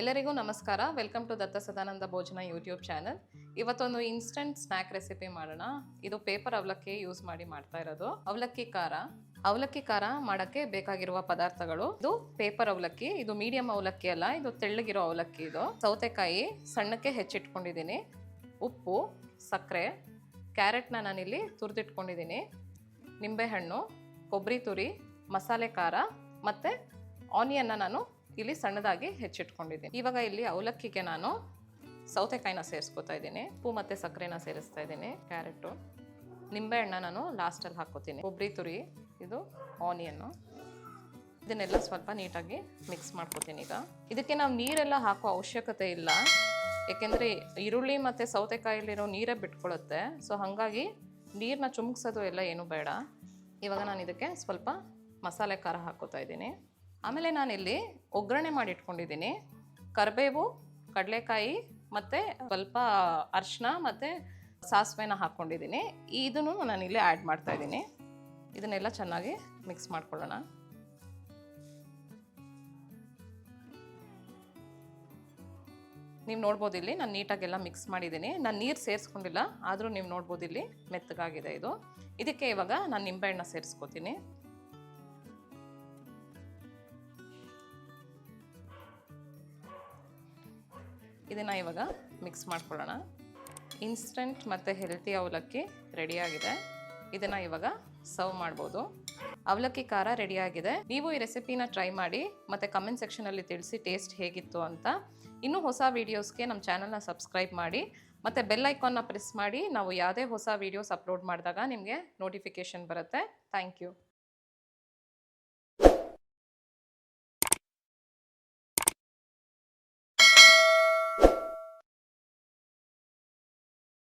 ಎಲ್ಲರಿಗೂ ನಮಸ್ಕಾರ. Welcome to Datta Sadananda Bhojana YouTube channel ಇವತ್ತೊಂದು ಇನ್ಸ್ಟಂಟ್ ಸ್ನ್ಯಾಕ್ ರೆಸಿಪಿ ಮಾಡೋಣ. ಇದು ಪೇಪರ್ ಅವಲಕ್ಕಿ ಯೂಸ್ ಮಾಡಿ ಮಾಡ್ತಾ ಇರೋದು. ಅವಲಕ್ಕಿ ಖಾರ. ಅವಲಕ್ಕಿ ಖಾರ ಮಾಡೋಕ್ಕೆ ಬೇಕಾಗಿರುವ ಪದಾರ್ಥಗಳು. ಇದು ಪೇಪರ್ ಅವಲಕ್ಕಿ. ಇದು ಮೀಡಿಯಂ ಅವಲಕ್ಕಿ ಅಲ್ಲ, ಇದು ತೆಳ್ಳಗಿರೋ ಅವಲಕ್ಕಿ ಇದು. ಸೌತೆಕಾಯಿ ಸಣ್ಣಕ್ಕೆ ಹೆಚ್ಚಿಟ್ಕೊಂಡಿದ್ದೀನಿ. ಉಪ್ಪು, ಸಕ್ಕರೆ ಕ್ಯಾರೆಟ್ನ ನಾನಿಲ್ಲಿ ತುರಿದಿಟ್ಕೊಂಡಿದ್ದೀನಿ. ನಿಂಬೆಹಣ್ಣು, ಕೊಬ್ಬರಿ ತುರಿ, ಮಸಾಲೆ ಖಾರ ಮತ್ತು ಆನಿಯನ್ನ ನಾನು ಇಲ್ಲಿ ಸಣ್ಣದಾಗಿ ಹೆಚ್ಚಿಟ್ಕೊಂಡಿದ್ದೀನಿ. ಇವಾಗ ಇಲ್ಲಿ ಅವಲಕ್ಕಿಗೆ ನಾನು ಸೌತೆಕಾಯಿನ ಸೇರಿಸ್ಕೊತಾ ಇದ್ದೀನಿ. ಉಪ್ಪು ಮತ್ತು ಸಕ್ಕರೆನ ಸೇರಿಸ್ತಾ ಇದ್ದೀನಿ. ಕ್ಯಾರೆಟು. ನಿಂಬೆಹಣ್ಣ ನಾನು ಲಾಸ್ಟಲ್ಲಿ ಹಾಕ್ಕೋತೀನಿ. ಕೊಬ್ಬರಿ ತುರಿ, ಇದು ಆನಿಯನ್ನು ಇದನ್ನೆಲ್ಲ ಸ್ವಲ್ಪ ನೀಟಾಗಿ ಮಿಕ್ಸ್ ಮಾಡ್ಕೊತೀನಿ ಈಗ. ಇದಕ್ಕೆ ನಾವು ನೀರೆಲ್ಲ ಹಾಕೋ ಅವಶ್ಯಕತೆ ಇಲ್ಲ. ಏಕೆಂದರೆ ಈರುಳ್ಳಿ ಮತ್ತು ಸೌತೆಕಾಯಲ್ಲಿರೋ ನೀರೇ ಬಿಟ್ಕೊಳ್ಳುತ್ತೆ ಸೊ ಹಾಗಾಗಿ ನೀರನ್ನ ಚುಮ್ಕ್ಸೋದು ಎಲ್ಲ ಏನೂ ಬೇಡ. ಇವಾಗ ನಾನು ಇದಕ್ಕೆ ಸ್ವಲ್ಪ ಮಸಾಲೆ ಖಾರ ಹಾಕ್ಕೋತಾ ಇದ್ದೀನಿ. ಆಮೇಲೆ ನಾನಿಲ್ಲಿ ಒಗ್ಗರಣೆ ಮಾಡಿ ಇಟ್ಕೊಂಡಿದ್ದೀನಿ ಕರಿಬೇವು, ಕಡಲೆಕಾಯಿ ಮತ್ತು ಸ್ವಲ್ಪ ಅರಿಶಿನ ಮತ್ತು ಸಾಸಿವೆನ ಹಾಕ್ಕೊಂಡಿದ್ದೀನಿ ಇದನ್ನು ನಾನು ಇಲ್ಲಿ ಆ್ಯಡ್ ಮಾಡ್ತಾ ಇದ್ದೀನಿ. ಇದನ್ನೆಲ್ಲ ಚೆನ್ನಾಗಿ ಮಿಕ್ಸ್ ಮಾಡ್ಕೊಳ್ಳೋಣ. ನೀವು ನೋಡ್ಬೋದು ಇಲ್ಲಿ ನಾನು ನೀಟಾಗೆಲ್ಲ ಮಿಕ್ಸ್ ಮಾಡಿದ್ದೀನಿ. ನಾನು ನೀರು ಸೇರಿಸ್ಕೊಂಡಿಲ್ಲ, ಆದರೂ ನೀವು ನೋಡ್ಬೋದು ಇಲ್ಲಿ ಮೆತ್ತಗಾಗಿದೆ ಇದು. ಇದಕ್ಕೆ ಇವಾಗ ನಾನು ನಿಂಬೆಹಣ್ಣ ಸೇರಿಸ್ಕೊತೀನಿ. ಇದನ್ನು ಇವಾಗ ಮಿಕ್ಸ್ ಮಾಡ್ಕೊಳ್ಳೋಣ. ಇನ್ಸ್ಟಂಟ್ ಮತ್ತು ಹೆಲ್ತಿ ಅವಲಕ್ಕಿ ರೆಡಿಯಾಗಿದೆ ಇದನ್ನು ಇವಾಗ ಸರ್ವ್ ಮಾಡ್ಬೋದು. ಅವಲಕ್ಕಿ ಖಾರ ರೆಡಿಯಾಗಿದೆ ನೀವು ಈ ರೆಸಿಪಿನ ಟ್ರೈ ಮಾಡಿ ಮತ್ತು ಕಮೆಂಟ್ ಸೆಕ್ಷನಲ್ಲಿ ತಿಳಿಸಿ ಟೇಸ್ಟ್ ಹೇಗಿತ್ತು ಅಂತ. ಇನ್ನೂ ಹೊಸ ವೀಡಿಯೋಸ್ಗೆ ನಮ್ಮ ಚಾನಲ್ನ ಸಬ್ಸ್ಕ್ರೈಬ್ ಮಾಡಿ ಮತ್ತು ಬೆಲ್ ಐಕಾನ್ನ ಪ್ರೆಸ್ ಮಾಡಿ. ನಾವು ಯಾವುದೇ ಹೊಸ ವೀಡಿಯೋಸ್ ಅಪ್ಲೋಡ್ ಮಾಡಿದಾಗ ನಿಮಗೆ ನೋಟಿಫಿಕೇಷನ್ ಬರುತ್ತೆ. Thank you